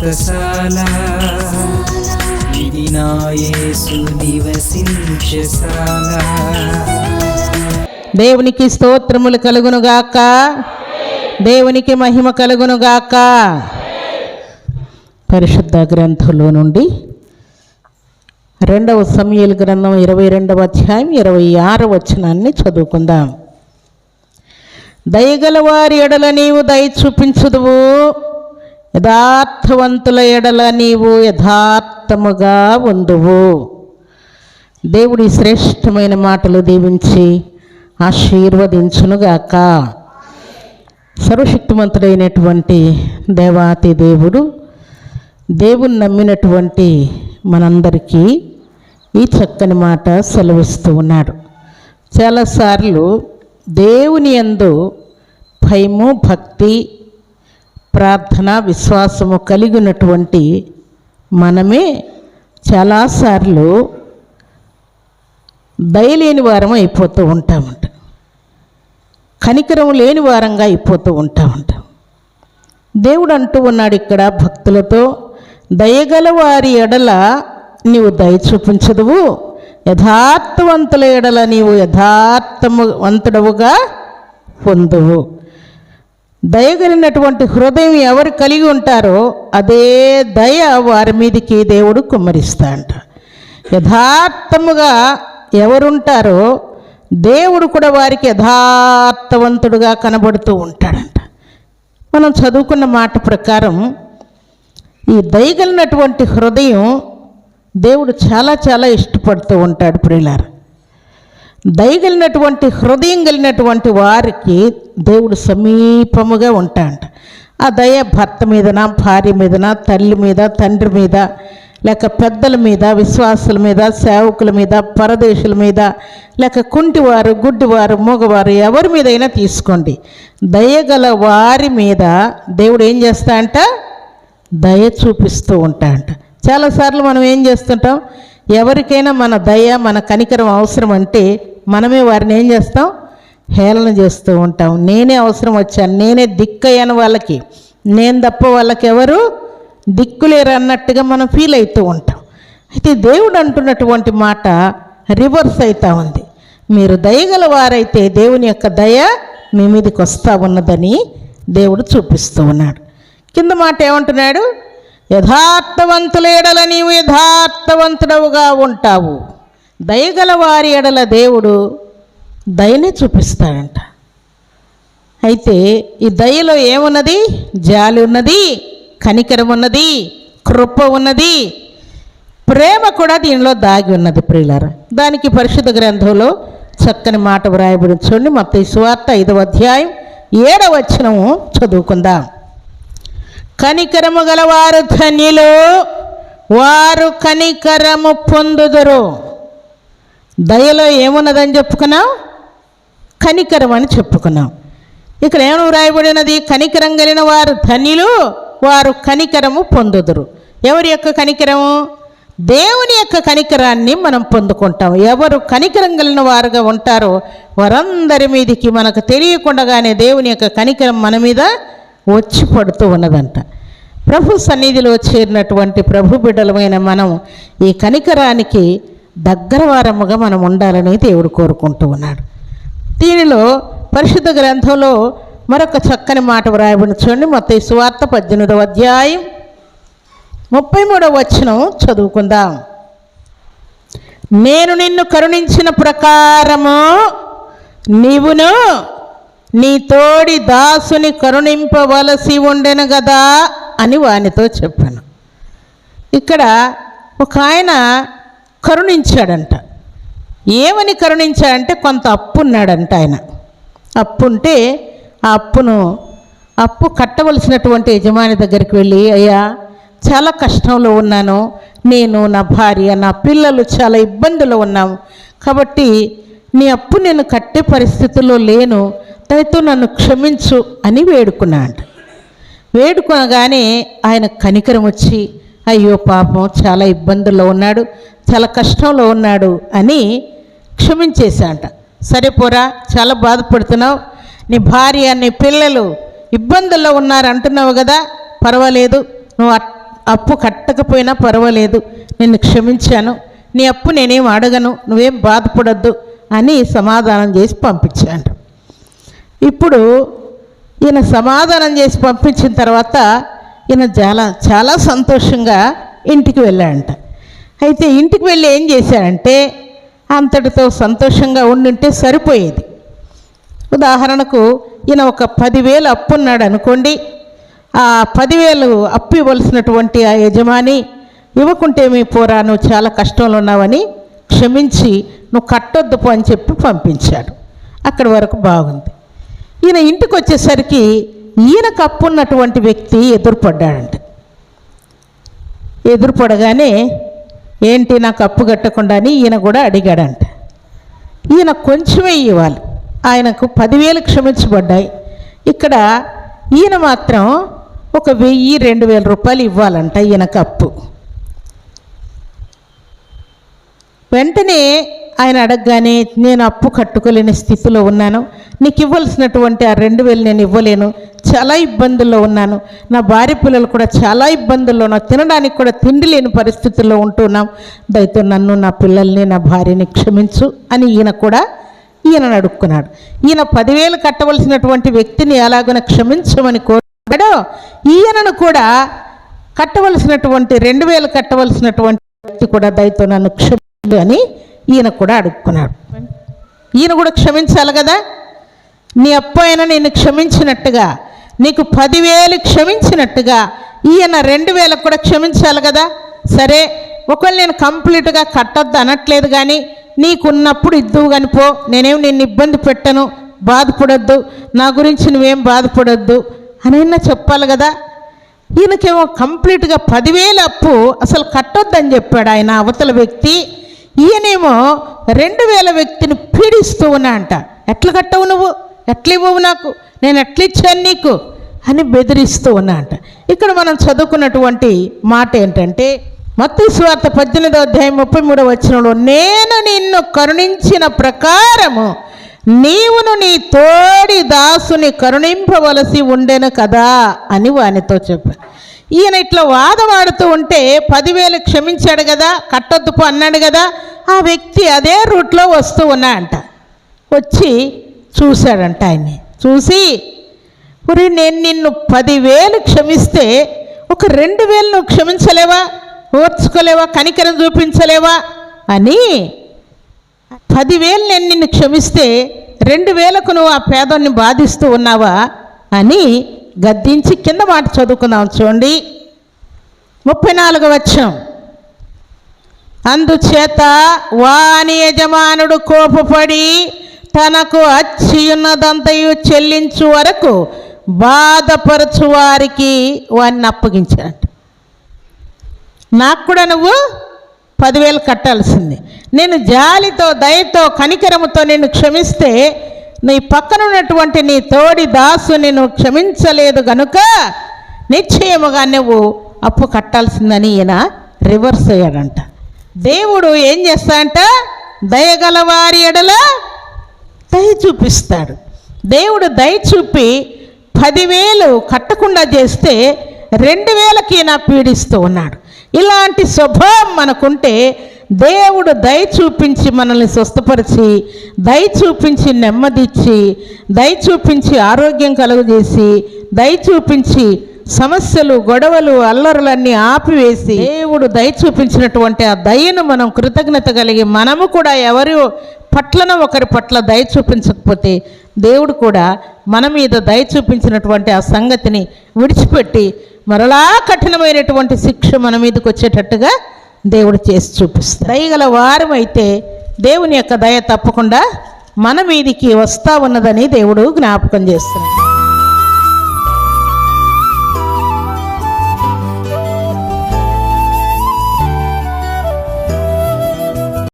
వ్రతశాల ఇది నా యేసు నివసించశాల దేవునికి స్తోత్రములు కలుగునుగాక దేవునికి మహిమ కలుగునుగాక పరిశుద్ధ గ్రంథంలో నుండి రెండవ సమయలు గ్రంథం ఇరవై రెండవ అధ్యాయం ఇరవై ఆరు వచనాన్ని చదువుకుందాం. దయగల వారి ఎడల నీవు దయ చూపించుదువు. యథార్థవంతుల ఎడల నీవు యథార్థముగా ఉందువు దేవుడి శ్రేష్టమైన మాటలు దీవించి ఆశీర్వదించునుగాక. సర్వశక్తిమంతుడైనటువంటి దేవాతి దేవుడు దేవుని నమ్మినటువంటి మనందరికీ ఈ చక్కని మాట సెలవిస్తూ ఉన్నాడు. చాలాసార్లు దేవుని యందు భయము భక్తి ప్రార్థన విశ్వాసము కలిగినటువంటి మనమే చాలాసార్లు దయలేని వారం అయిపోతూ ఉంటామంట. కనికరం లేని వారంగా అయిపోతూ ఉంటామంట. దేవుడు అంటూ ఉన్నాడు ఇక్కడ భక్తులతో దయగల వారి ఎడల నీవు దయ చూపించదువు యథార్థవంతుల ఎడల నీవు యథార్థము వంతుడవుగా పొందువు. దయగలిగినటువంటి హృదయం ఎవరు కలిగి ఉంటారో అదే దయ వారి మీదకి దేవుడు కుమ్మరిస్తాడంట. యథార్థముగా ఎవరుంటారో దేవుడు కూడా వారికి యథార్థవంతుడుగా కనబడుతూ ఉంటాడంట. మనం చదువుకున్న మాట ప్రకారం ఈ దయగలిగినటువంటి హృదయం దేవుడు చాలా చాలా ఇష్టపడుతూ ఉంటాడు ప్రియులారు. దయగలిగినటువంటి హృదయం కలిగినటువంటి వారికి దేవుడు సమీపముగా ఉంటాడంట. ఆ దయ భర్త మీదన భార్య మీదన తల్లి మీద తండ్రి మీద లేక పెద్దల మీద విశ్వాసుల మీద సేవకుల మీద పరదేశుల మీద లేక కుంటివారు గుడ్డివారు మూగవారు ఎవరి మీదైనా తీసుకోండి. దయగల వారి మీద దేవుడు ఏం చేస్తా అంట దయ చూపిస్తూ ఉంటా అంట చాలాసార్లు మనం ఏం చేస్తుంటాం? ఎవరికైనా మన దయ మన కనికరం అవసరం అంటే మనమే వారిని ఏం చేస్తాం? హేళన చేస్తూ ఉంటాం. నేనే అవసరం వచ్చాను. నేనే దిక్కయ్యాను వాళ్ళకి. నేను తప్ప వాళ్ళకి ఎవరు దిక్కులేరు అన్నట్టుగా మనం ఫీల్ అవుతూ ఉంటాం. అయితే దేవుడు అంటున్నటువంటి మాట రివర్స్ అవుతూ ఉంది. మీరు దయగల వారైతే దేవుని యొక్క దయ మీ మీదకి వస్తూ ఉన్నదని దేవుడు చూపిస్తూ ఉన్నాడు. కింద మాట ఏమంటున్నాడు? యథార్థవంతులేడల నీవు యథార్థవంతుడవుగా ఉంటావు. దయగల వారి ఎడల దేవుడు దయనే చూపిస్తాడంట. అయితే ఈ దయలో ఏమున్నది? జాలి ఉన్నది కనికరం ఉన్నది కృప ఉన్నది ప్రేమ కూడా దీనిలో దాగి ఉన్నది ప్రియులారా. దానికి పరిశుద్ధ గ్రంథంలో చక్కని మాట వ్రాయబడి చూడండి. మొత్తం సువార్త ఐదవ అధ్యాయం ఏడవ వచ్చినము చదువుకుందాం. కనికరము గలవారు ధన్యులు వారు కనికరము పొందుదురు. దయలో ఏమున్నదని చెప్పుకున్నాం? కనికరం అని చెప్పుకున్నాం. ఇక్కడ ఏమో వ్రాయబడినది? కనికరం కలిగిన వారు ధనిలు వారు కనికరము పొందుదురు. ఎవరి యొక్క కనికరము? దేవుని యొక్క కనికరాన్ని మనం పొందుకుంటాం. ఎవరు కనికరం కలిగిన వారుగా ఉంటారో వారందరి మీదికి మనకు తెలియకుండానే దేవుని యొక్క కనికరం మన మీద వచ్చి పడుతూ ఉన్నదంట. ప్రభు సన్నిధిలో చేరినటువంటి ప్రభు బిడ్డలమైన మనం ఈ కనికరానికి దగ్గర వారముగా మనం ఉండాలని దేవుడు కోరుకుంటూ ఉన్నాడు. దీనిలో పరిశుద్ధ గ్రంథంలో మరొక చక్కని మాట వ్రాయబడి చూడండి. మొత్తం సువార్త పద్దెనిమిదవ అధ్యాయం ముప్పై మూడవ వచనం చదువుకుందాం. నేను నిన్ను కరుణించిన ప్రకారము నీవును నీ తోడి దాసుని కరుణింపవలసి ఉండెను కదా అని వానితో చెప్పాను. ఇక్కడ ఒక ఆయన కరుణించాడంట. ఏమని కరుణించాడంటే కొంత అప్పు ఉన్నాడంట ఆయన. అప్పు ఉంటే ఆ అప్పును అప్పు కట్టవలసినటువంటి యజమాని దగ్గరికి వెళ్ళి అయ్యా చాలా కష్టంలో ఉన్నాను. నేను నా భార్య నా పిల్లలు చాలా ఇబ్బందులు ఉన్నాం. కాబట్టి నీ అప్పు నేను కట్టే పరిస్థితుల్లో లేను. దయతో నన్ను క్షమించు అని వేడుకున్నా అంట వేడుకోగానే ఆయన కనికరం వచ్చి అయ్యో పాపం చాలా ఇబ్బందుల్లో ఉన్నాడు చాలా కష్టంలో ఉన్నాడు అని క్షమించేశాంట. సరే పోరా చాలా బాధపడుతున్నావు. నీ భార్య నీ పిల్లలు ఇబ్బందుల్లో ఉన్నారు అంటున్నావు కదా పర్వాలేదు. నువ్వు అప్పు కట్టకపోయినా పర్వాలేదు. నిన్ను క్షమించాను. నీ అప్పు నేనేం అడగను నువ్వేం బాధపడద్దు అని సమాధానం చేసి పంపించాడు ఇప్పుడు ఈయన సమాధానం చేసి పంపించిన తర్వాత ఈయన చాలా చాలా సంతోషంగా ఇంటికి వెళ్ళాడంట. అయితే ఇంటికి వెళ్ళి ఏం చేశాడంటే అంతటితో సంతోషంగా ఉండింటే సరిపోయేది. ఉదాహరణకు ఈయన ఒక పదివేలు అప్పు ఉన్నాడు అనుకోండి ఆ పదివేలు అప్పు ఇవ్వాల్సినటువంటి ఆ యజమాని ఇవ్వకుంటే మీ పోరా నువ్వు చాలా కష్టంలో ఉన్నావని క్షమించి నువ్వు కట్టొద్దు పో అని చెప్పి పంపించాడు. అక్కడి వరకు బాగుంది. ఈయన ఇంటికి వచ్చేసరికి ఈయన కప్పున్నటువంటి వ్యక్తి ఎదురుపడ్డాడంట. ఎదురుపడగానే ఏంటి నాకు అప్పు కట్టకుండా అని ఈయన కూడా అడిగాడంట. ఈయన కొంచెమే ఇవ్వాలి. ఆయనకు పదివేలు క్షమించబడ్డాయి. ఇక్కడ ఈయన మాత్రం ఒక వెయ్యి రెండు వేల రూపాయలు ఇవ్వాలంట ఈయన కప్పు. వెంటనే ఆయన అడగగానే నేను అప్పు కట్టుకోలేని స్థితిలో ఉన్నాను. నీకు ఇవ్వాల్సినటువంటి ఆ రెండు వేలు నేను ఇవ్వలేను. చాలా ఇబ్బందుల్లో ఉన్నాను. నా భార్య పిల్లలు కూడా చాలా ఇబ్బందుల్లో ఉన్నారు. తినడానికి కూడా తిండి లేని పరిస్థితుల్లో ఉంటున్నాం. దయతో నన్ను నా పిల్లల్ని నా భార్యని క్షమించు అని ఈయన కూడా ఈయనను అడుక్కున్నాడు. ఈయన పదివేలు కట్టవలసినటువంటి వ్యక్తిని ఎలాగైనా క్షమించమని కోరాడో. ఈయనను కూడా కట్టవలసినటువంటి రెండు వేలు కట్టవలసినటువంటి వ్యక్తి కూడా దయతో నన్ను క్షమించు అని ఈయన కూడా అడుక్కున్నాడు. ఈయన కూడా క్షమించాలి కదా? నీ అప్పయన నేను క్షమించినట్టుగా నీకు పదివేలు క్షమించినట్టుగా ఈయన రెండు వేలకు కూడా క్షమించాలి కదా? సరే ఒకవేళ నేను కంప్లీట్గా కట్టొద్దు అనట్లేదు కానీ నీకున్నప్పుడు ఇద్దువు కానీ పో నేనేం నిన్ను ఇబ్బంది పెట్టను బాధపడొద్దు నా గురించి నువ్వేం బాధపడొద్దు అని చెప్పాలి కదా? ఈయనకేమో కంప్లీట్గా పదివేల అప్పు అసలు కట్టొద్దని చెప్పాడు ఆయన అవతల వ్యక్తి. ఈయనేమో రెండు వేల వ్యక్తిని పీడిస్తూ ఉన్నా అంట. ఎట్లా కట్టవు నువ్వు? ఎట్లా ఇవ్వవు నాకు? నేను ఎట్లా ఇచ్చాను నీకు? అని బెదిరిస్తూ ఉన్నా అంట. ఇక్కడ మనం చదువుకున్నటువంటి మాట ఏంటంటే మత్తు స్వార్థ పద్దెనిమిదో అధ్యాయం ముప్పై మూడో వచ్చినప్పుడు నేను నిన్ను కరుణించిన ప్రకారము నీవును నీ తోడి దాసుని కరుణింపవలసి ఉండెను కదా అని వానితో చెప్పాను ఈయన ఇట్లా వాదమాడుతూ ఉంటే పదివేలు క్షమించాడు కదా కట్టొద్దుపు అన్నాడు కదా ఆ వ్యక్తి అదే రూట్లో వస్తూ ఉన్నా అంట. వచ్చి చూశాడంట ఆయన్ని. చూసి మరి నేను నిన్ను పదివేలు క్షమిస్తే ఒక రెండు వేలు నువ్వు క్షమించలేవా? ఓర్చుకోలేవా? కనికరం చూపించలేవా? అని పదివేలు నేను నిన్ను క్షమిస్తే రెండు వేలకు నువ్వు ఆ పేదోన్ని బాధిస్తూ ఉన్నావా? అని గద్దించి కింద మాట చదువుకుందాం చూడండి. ముప్పై నాలుగు వచ్చం అందుచేత వాని యజమానుడు కోపపడి తనకు అచ్చియున్నదంతయు చెల్లించు వరకు బాధపరచు వారికి వాడిని అప్పగించాడు నాకు కూడా నువ్వు పదివేలు కట్టాల్సింది. నేను జాలితో దయతో కనికరముతో నేను క్షమిస్తే నీ పక్కనున్నటువంటి నీ తోడి దాసుని నువ్వు క్షమించలేదు గనుక నిశ్చయముగా నువ్వు అప్పు కట్టాల్సిందని ఈయన రివర్స్ అయ్యాడంట. దేవుడు ఏం చేస్తాడంట? దయగల వారి ఎడల దయ చూపిస్తాడు. దేవుడు దయ చూపి పదివేలు కట్టకుండా చేస్తే రెండు వేలకి నా పీడిస్తూ ఉన్నాడు. ఇలాంటి స్వభావం మనకుంటే దేవుడు దయ చూపించి మనల్ని స్వస్థపరిచి దయ చూపించి నెమ్మదిచ్చి దయ చూపించి ఆరోగ్యం కలుగజేసి దయ చూపించి సమస్యలు గొడవలు అల్లరులన్నీ ఆపివేసి దేవుడు దయ చూపించినటువంటి ఆ దయను మనం కృతజ్ఞత కలిగి మనము కూడా ఎవరి పట్లన ఒకరి పట్ల దయ చూపించకపోతే దేవుడు కూడా మన మీద దయ చూపించినటువంటి ఆ సంగతిని విడిచిపెట్టి మరలా కఠినమైనటువంటి శిక్ష మన మీదకి వచ్చేటట్టుగా దేవుడు చేసి చూపిస్తాడు. దయగల వారం అయితే దేవుని యొక్క దయ తప్పకుండా మన మీదికి వస్తా ఉన్నదని దేవుడు జ్ఞాపకం చేస్తున్నాడు.